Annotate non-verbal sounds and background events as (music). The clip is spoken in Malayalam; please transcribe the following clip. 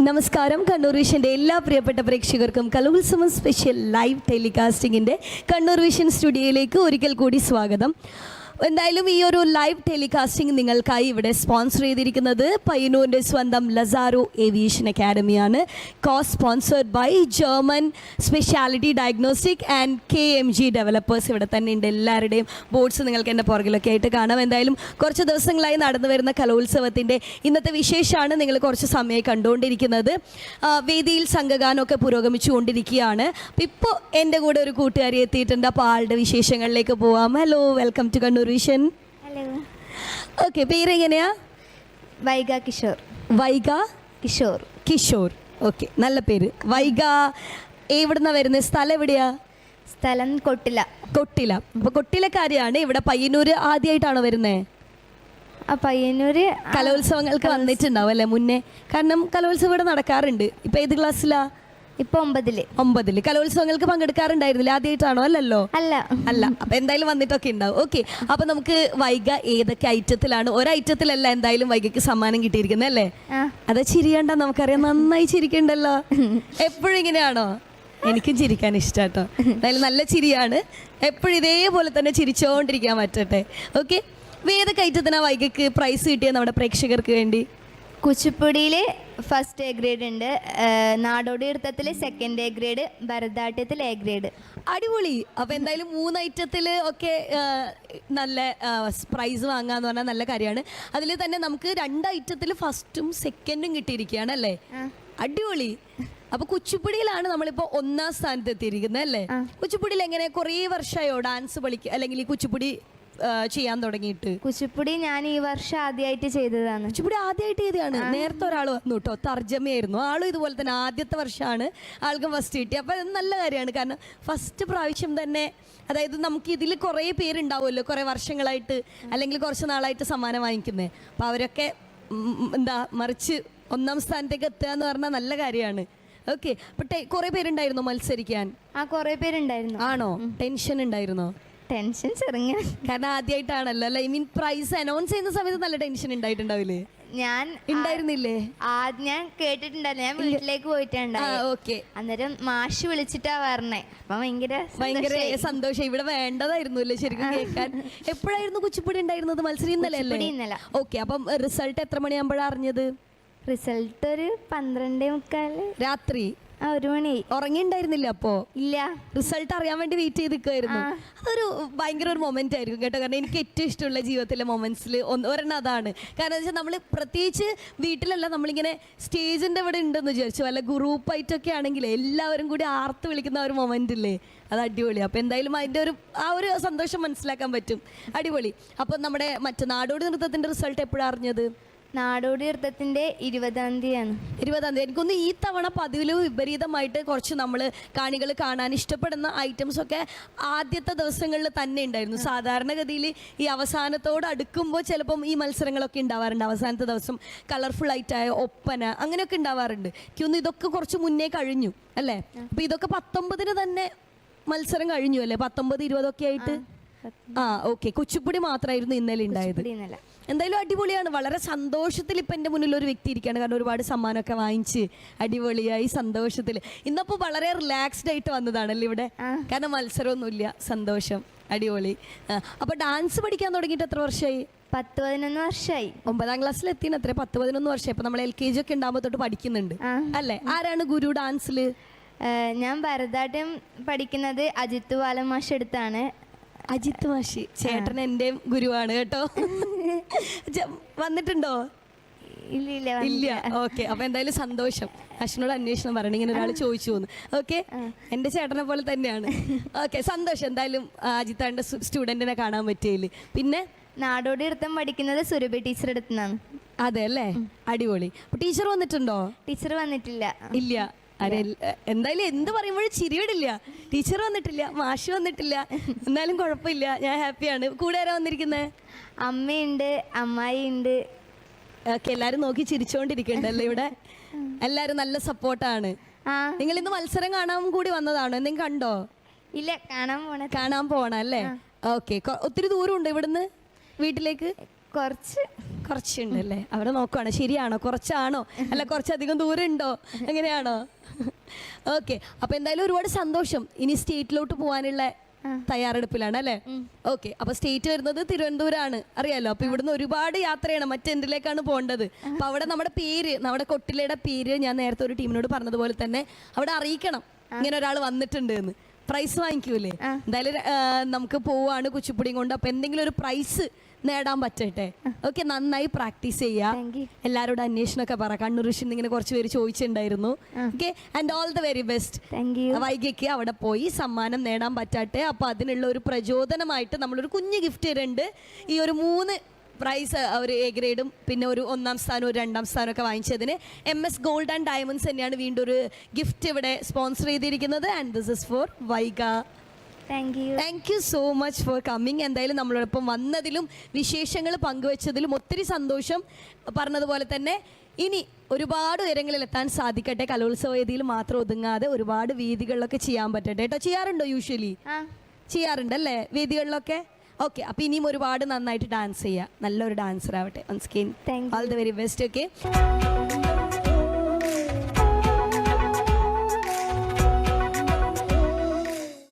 നമസ്കാരം. കണ്ണൂർ വിഷന്റെ എല്ലാ പ്രിയപ്പെട്ട പ്രേക്ഷകർക്കും കലോത്സവം സ്പെഷ്യൽ ലൈവ് ടെലികാസ്റ്റിംഗിന്റെ കണ്ണൂർ വിഷൻ സ്റ്റുഡിയോയിലേക്ക് ഒരിക്കൽ കൂടി സ്വാഗതം. എന്തായാലും ഈ ഒരു ലൈവ് ടെലികാസ്റ്റിംഗ് നിങ്ങൾക്കായി ഇവിടെ സ്പോൺസർ ചെയ്തിരിക്കുന്നത് പയ്യന്നൂരിന്റെ സ്വന്തം Lazaro aviation അക്കാഡമിയാണ് co sponsored by German speciality diagnostic and K M G developers ഇവിടെ തന്നെ ഉണ്ട് എല്ലാവരുടെയും ബോർഡ്സ് നിങ്ങൾക്ക് എന്റെ പുറകിലൊക്കെ ആയിട്ട് കാണാം. എന്തായാലും കുറച്ച് ദിവസങ്ങളായി നടന്നു വരുന്ന കലോത്സവത്തിന്റെ ഇന്നത്തെ വിശേഷമാണ് നിങ്ങൾ കുറച്ച് സമയം കണ്ടുകൊണ്ടിരിക്കുന്നത്. വേദിയിൽ സംഘഗാനമൊക്കെ പുരോഗമിച്ചുകൊണ്ടിരിക്കുകയാണ്. അപ്പോൾ ഇപ്പോൾ എന്റെ കൂടെ ഒരു കൂട്ടുകാരി എത്തിയിട്ടുണ്ട്. അപ്പോൾ ആളുടെ വിശേഷങ്ങളിലേക്ക് പോവാം. Hello welcome to Kannur vision hello പേര് പേരെങ്ങനെയാ? വൈഗ കിഷോർ. വൈഗ കിഷോർ. കിഷോർ. ഓക്കെ നല്ല പേര്. വൈഗ എവിടുന്ന വരുന്നത് സ്ഥലം എവിടെയാ? സ്ഥലം കൊട്ടില. കൊട്ടില. അപ്പൊ കൊട്ടിലക്കാരിയാണ് ഇവിടെ പയ്യന്നൂര് ആദ്യമായിട്ടാണോ വരുന്നേ? ആ പയ്യന്നൂര് കലോത്സവങ്ങൾക്ക് വന്നിട്ടുണ്ടാവും അല്ലേ മുന്നേ? കാരണം കലോത്സവം ഇവിടെ നടക്കാറുണ്ട്. ഇപ്പൊ ഏത് ക്ലാസ്സിലാ ഇപ്പൊ ഒമ്പതിൽ. ഒമ്പതിൽ. കലോത്സവങ്ങൾക്ക് പങ്കെടുക്കാറുണ്ടായിരുന്നില്ല ആദ്യമായിട്ടാണോ അല്ലല്ലോ? അല്ല. അല്ല. അപ്പൊ എന്തായാലും വന്നിട്ടൊക്കെ ഉണ്ടാവും. ഓക്കെ. അപ്പൊ നമുക്ക് വൈഗ ഏതൊക്കെ ഐറ്റത്തിലാണ്? ഒരു ഐറ്റത്തിലല്ല എന്തായാലും വൈഗയ്ക്ക് സമ്മാനം കിട്ടിയിരിക്കുന്നത് അല്ലേ? അത് ചിരിയണ്ട നമുക്കറിയാം. നന്നായി ചിരിക്കണ്ടല്ലോ. (laughs) എപ്പോഴും ഇങ്ങനെയാണോ? എനിക്കും ചിരിക്കാൻ ഇഷ്ടാട്ടോ. എന്തായാലും നല്ല ചിരിയാണ്. എപ്പോഴും ഇതേപോലെ തന്നെ ചിരിച്ചോണ്ടിരിക്കാൻ പറ്റട്ടെ. ഓക്കെ. ഏതൊക്കെ ഐറ്റത്തിനാ വൈഗയ്ക്ക് പ്രൈസ് കിട്ടിയത് നമ്മുടെ പ്രേക്ഷകർക്ക് വേണ്ടി? കുച്ചിപ്പുടിയിൽ ഫസ്റ്റ് എ ഗ്രേഡ് ഉണ്ട്. നാടോടി നൃത്തത്തിൽ സെക്കൻഡ് എ ഗ്രേഡ് ഭരതനാട്യത്തിൽ എ ഗ്രേഡ് അടിപൊളി. അപ്പൊ എന്തായാലും മൂന്ന് ഐറ്റത്തിൽ ഒക്കെ നല്ല പ്രൈസ് വാങ്ങാന്ന് പറഞ്ഞാൽ നല്ല കാര്യമാണ്. അതിൽ തന്നെ നമുക്ക് രണ്ട് ഐറ്റത്തിൽ ഫസ്റ്റും സെക്കൻഡും കിട്ടിയിരിക്കുകയാണ് അല്ലേ? അടിപൊളി. അപ്പൊ കുച്ചിപ്പുടിയിലാണ് നമ്മളിപ്പോ ഒന്നാം സ്ഥാനത്ത് എത്തിയിരിക്കുന്നത് അല്ലേ? കുച്ചിപ്പുടിയിൽ എങ്ങനെ കുറേ വർഷമായോ ഡാൻസ് പഠിക്കുക അല്ലെങ്കിൽ ഈ കുച്ചിപ്പുടി ചെയ്യാൻ തുടങ്ങിയിട്ട്? കുച്ചിപ്പുടി ഞാൻ ഈ വർഷം ആദ്യമായിട്ട് ചെയ്തതാണ്. കുച്ചിപ്പുടി ആദ്യമായിട്ട് ചെയ്തതാണ്? നേരത്തെ ഒരാൾ വന്നു കേട്ടോ തർജമയായിരുന്നു. ആളും ഇതുപോലെ തന്നെ ആദ്യത്തെ വർഷമാണ് ആൾക്കും ഫസ്റ്റ് കിട്ടി അപ്പോൾ അത് നല്ല കാര്യമാണ്. കാരണം ഫസ്റ്റ് പ്രാവശ്യം തന്നെ അതായത് നമുക്ക് ഇതിൽ കുറേ പേരുണ്ടാവുമല്ലോ കുറേ വർഷങ്ങളായിട്ട് അല്ലെങ്കിൽ കുറച്ച് നാളായിട്ട് സമ്മാനം വാങ്ങിക്കുന്നത് അപ്പോൾ അവരൊക്കെ എന്താ മറിച്ച് ഒന്നാം സ്ഥാനത്തേക്ക് എത്തുക എന്ന് പറഞ്ഞാൽ നല്ല കാര്യമാണ്. ഓക്കെ. അപ്പോൾ കുറേ പേരുണ്ടായിരുന്നോ മത്സരിക്കാൻ? ആ കുറേ പേരുണ്ടായിരുന്നു. ആണോ? ടെൻഷൻ ഉണ്ടായിരുന്നോ? ടെൻഷൻ ചെറുങ്ങനെ കാരണം ആദ്യമായിട്ടാണല്ലോ അല്ല? ഐ മീൻ പ്രൈസ് അനൗൺസ് ചെയ്യുന്ന സമയത്ത് നല്ല ടെൻഷൻ ഉണ്ടായിട്ടുണ്ടാവില്ലേ? ഞാൻ ഉണ്ടായിരുന്നില്ലേ? ആ ഞാൻ കേട്ടിട്ടുണ്ടായിരുന്നു. ഞാൻ വീട്ടിലേക്ക് പോയിട്ടുണ്ടായി. ഓക്കെ. അന്നേരം മാഷ് വിളിച്ചിട്ടാ പറഞ്ഞേ. അപ്പൊ ഭയങ്കര ഭയങ്കര സന്തോഷം. ഇവിടെ വേണ്ടതായിരുന്നു അല്ലേ ശരിക്കും കേൾക്കാൻ? എപ്പോഴായിരുന്നു കുച്ചിപ്പുടി ഉണ്ടായിരുന്നത്? മത്സരം ഇന്നലെ അല്ലേ? ഇന്നലെ. ഓക്കെ അപ്പം റിസൾട്ട് എത്ര മണിയാകുമ്പോഴാണ് അറിഞ്ഞത്? റിസൾട്ട് ഒരു പന്ത്രണ്ടേ മുക്കാൽ. രാത്രി. ആ ഒരു ഉറങ്ങിണ്ടായിരുന്നില്ല അപ്പോ? ഇല്ല. റിസൾട്ട് അറിയാൻ വേണ്ടി വെയിറ്റ് ചെയ്ത് നിൽക്കുമായിരുന്നു അതൊരു ഭയങ്കര ഒരു മൊമെന്റ് ആയിരിക്കും കേട്ടോ. കാരണം എനിക്ക് ഏറ്റവും ഇഷ്ടമുള്ള ജീവിതത്തിലെ മൊമെന്റ്സിൽ ഒന്ന് ഒരെണ്ണം അതാണ്. കാരണം വെച്ചാൽ നമ്മൾ പ്രത്യേകിച്ച് വീട്ടിലല്ല നമ്മളിങ്ങനെ സ്റ്റേജിന്റെ ഇവിടെ ഉണ്ടെന്ന് വിചാരിച്ചു. വല്ല ഗ്രൂപ്പായിട്ടൊക്കെ ആണെങ്കിൽ എല്ലാവരും കൂടി ആർത്ത് വിളിക്കുന്ന ഒരു മൊമെന്റ് ഇല്ലേ? അത് അടിപൊളി. അപ്പോൾ എന്തായാലും അതിന്റെ ഒരു ആ ഒരു സന്തോഷം മനസ്സിലാക്കാൻ പറ്റും. അടിപൊളി. അപ്പോൾ നമ്മുടെ മറ്റു നാടോടി നൃത്തത്തിന്റെ റിസൾട്ട് എപ്പോഴാണ് അറിഞ്ഞത്? നാടോടി നൃത്തത്തിന്റെ ഇരുപതാം തീയതിയാണ്. ഇരുപതാം തീയതി. എനിക്കൊന്ന് ഈ തവണ പതിവിൽ വിപരീതമായിട്ട് കുറച്ച് നമ്മൾ കാണികൾ കാണാൻ ഇഷ്ടപ്പെടുന്ന ഐറ്റംസ് ഒക്കെ ആദ്യത്തെ ദിവസങ്ങളിൽ തന്നെ ഉണ്ടായിരുന്നു. സാധാരണഗതിയിൽ ഈ അവസാനത്തോട് അടുക്കുമ്പോൾ ചിലപ്പം ഈ മത്സരങ്ങളൊക്കെ ഉണ്ടാവാറുണ്ട്. അവസാനത്തെ ദിവസം കളർഫുൾ ആയിട്ടായ ഒപ്പന അങ്ങനെയൊക്കെ ഉണ്ടാവാറുണ്ട്. എനിക്കൊന്ന് ഇതൊക്കെ കുറച്ച് മുന്നേ കഴിഞ്ഞു അല്ലേ? അപ്പൊ ഇതൊക്കെ പത്തൊമ്പതിന് തന്നെ മത്സരം കഴിഞ്ഞു അല്ലേ? പത്തൊമ്പത് ഇരുപതൊക്കെ ആയിട്ട്? ആ ഓക്കെ കുച്ചിപ്പുടി മാത്രമായിരുന്നു ഇന്നലെ ഉണ്ടായത്. ഇന്നലെ. എന്തായാലും അടിപൊളിയാണ്. വളരെ സന്തോഷത്തിൽ ഇപ്പം എന്റെ മുന്നിൽ ഒരു വ്യക്തി ഇരിക്കുകയാണ്. കാരണം ഒരുപാട് സമ്മാനമൊക്കെ വാങ്ങിച്ച് അടിപൊളിയായി സന്തോഷത്തിൽ. ഇന്നപ്പോ വളരെ റിലാക്സ്ഡ് ആയിട്ട് വന്നതാണല്ലേ ഇവിടെ? കാരണം മത്സരമൊന്നുമില്ല. സന്തോഷം. അടിപൊളി. അപ്പൊ അപ്പോൾ ഡാൻസ് പഠിക്കാൻ തുടങ്ങിയിട്ട് എത്ര വർഷമായി പത്ത് പതിനൊന്ന് വർഷമായി ഒമ്പതാം ക്ലാസ്സിൽ എത്തിയാണ് അത്ര. പത്ത് പതിനൊന്ന് വർഷമായി ഇപ്പം നമ്മൾ എൽ കെ ജി ഒക്കെ ഉണ്ടാകുമ്പോൾ തൊട്ട് പഠിക്കുന്നുണ്ട്. അല്ലേ? ആരാണ് ഗുരു ഡാൻസിൽ ഞാൻ ഭരതനാട്യം പഠിക്കുന്നത് അജിത് ബാലമാഷ് അടുത്താണ്. അജിത് മാഷി. ചേട്ടൻ എന്റെ ഗുരുവാണ് കേട്ടോ. (laughs) വന്നിട്ടുണ്ടോ? ഇല്ല ഓക്കെ. അപ്പൊ എന്തായാലും സന്തോഷം. അശ്വിനോട് അന്വേഷണം പറയണം. ഇങ്ങനെ ഒരാൾ ചോദിച്ചു പോന്നു ഓക്കെ? എന്റെ ചേട്ടനെ പോലെ തന്നെയാണ്. (laughs) ഓക്കെ. സന്തോഷം. എന്തായാലും അജിത്താന്റെ സ്റ്റുഡന്റിനെ കാണാൻ പറ്റിയില്ല പിന്നെ? നാടോടി നൃത്തം പഠിക്കുന്നത് സുരഭി ടീച്ചർ അടുത്തുനിന്നാണ്. അതെ അല്ലേ? അടിപൊളി. ടീച്ചർ വന്നിട്ടുണ്ടോ? ടീച്ചർ വന്നിട്ടില്ല. ഇല്ല. അരെ എന്തായാലും എന്ത് പറയുമ്പോഴും ചിരിവിടില്ല ടീച്ചർ വന്നിട്ടില്ല മാഷ് വന്നിട്ടില്ല. എന്നാലും കുഴപ്പമില്ല. ഞാൻ ഹാപ്പിയാണ്. കൂടെ ആരാ വന്നിരിക്കുന്നത് അമ്മയുണ്ട് അമ്മായി ഉണ്ട് ഓക്കെ എല്ലാരും നോക്കി ചിരിച്ചോണ്ടിരിക്കണ്ടല്ലോ ഇവിടെ? എല്ലാരും നല്ല സപ്പോർട്ടാണ്. നിങ്ങൾ ഇന്ന് മത്സരം കാണാൻ കൂടി വന്നതാണോ? എന്തെങ്കിലും കണ്ടോ? ഇല്ല കാണാൻ പോണ. കാണാൻ പോണ അല്ലേ? ഓക്കെ ഒത്തിരി ദൂരം ഉണ്ട് ഇവിടുന്ന് വീട്ടിലേക്ക്? കുറച്ച്. കുറച്ചുണ്ട് അല്ലേ? അവിടെ നോക്കുവാണ്. ശരിയാണോ? കുറച്ചാണോ? അല്ല കുറച്ചധികം ദൂരം ഉണ്ടോ എങ്ങനെയാണോ? ഓക്കെ അപ്പൊ എന്തായാലും ഒരുപാട് സന്തോഷം ഇനി സ്റ്റേറ്റിലോട്ട് പോകാനുള്ള തയ്യാറെടുപ്പിലാണ് അല്ലേ? ഓക്കെ അപ്പൊ സ്റ്റേറ്റ് വരുന്നത് തിരുവനന്തപുരമാണ് അറിയാലോ? അപ്പൊ ഇവിടുന്ന് ഒരുപാട് യാത്രയാണ് മറ്റെന്തിലേക്കാണ് പോകേണ്ടത്? അപ്പൊ അവിടെ നമ്മുടെ പേര് നമ്മുടെ കൊട്ടിലയുടെ പേര് ഞാൻ നേരത്തെ ഒരു ടീമിനോട് പറഞ്ഞതുപോലെ തന്നെ അവിടെ അറിയിക്കണം ഇങ്ങനെ ഒരാൾ വന്നിട്ടുണ്ട് എന്ന്. പ്രൈസ് വാങ്ങിക്കൂലേ? എന്തായാലും നമുക്ക് പോവാണ് കുച്ചിപ്പുടിയും കൊണ്ട്. അപ്പൊ എന്തെങ്കിലും ഒരു പ്രൈസ് നേടാൻ പറ്റട്ടെ? ഓക്കെ നന്നായി പ്രാക്ടീസ് ചെയ്യാം. എല്ലാരോടും you. എല്ലാവരോടും അന്വേഷണമൊക്കെ പറ. കണ്ണൂർ ഋഷി ഇങ്ങനെ കുറച്ച് പേര് ചോദിച്ചിട്ടുണ്ടായിരുന്നു. Okay and all the very best വൈകിക്ക് അവിടെ പോയി സമ്മാനം നേടാൻ പറ്റട്ടെ. അപ്പൊ അതിനുള്ള ഒരു പ്രചോദനമായിട്ട് നമ്മളൊരു കുഞ്ഞു ഗിഫ്റ്റ് തരുന്നുണ്ട്. ഈ ഒരു മൂന്ന് പ്രൈസ് അവർ എ ഗ്രേഡും പിന്നെ ഒരു ഒന്നാം സ്ഥാനം ഒരു രണ്ടാം സ്ഥാനം ഒക്കെ വാങ്ങിച്ചതിന് M S gold and diamonds തന്നെയാണ് വീണ്ടും ഒരു ഗിഫ്റ്റ് ഇവിടെ സ്പോൺസർ ചെയ്തിരിക്കുന്നത്. And this is for Vaiga. Thank you thank you so much for coming എന്തായാലും നമ്മളോടൊപ്പം വന്നതിലും വിശേഷങ്ങൾ പങ്കുവച്ചതിലും ഒത്തിരി സന്തോഷം പറഞ്ഞതുപോലെ തന്നെ ഇനി ഒരുപാട് ഉയരങ്ങളിൽ എത്താൻ സാധിക്കട്ടെ. കലോത്സവ വേദിയിൽ മാത്രം ഒതുങ്ങാതെ ഒരുപാട് വേദികളിലൊക്കെ ചെയ്യാൻ പറ്റട്ടെ. കേട്ടോ ചെയ്യാറുണ്ടോ യൂഷ്വലി ചെയ്യാറുണ്ടല്ലേ? വേദികളിലൊക്കെ? ഓക്കെ അപ്പൊ ഇനിയും ഒരുപാട് നന്നായിട്ട് ഡാൻസ് ചെയ്യുക നല്ലൊരു ഡാൻസർ ആവട്ടെ ഓൺ സ്കിൻ Thank all the very best okay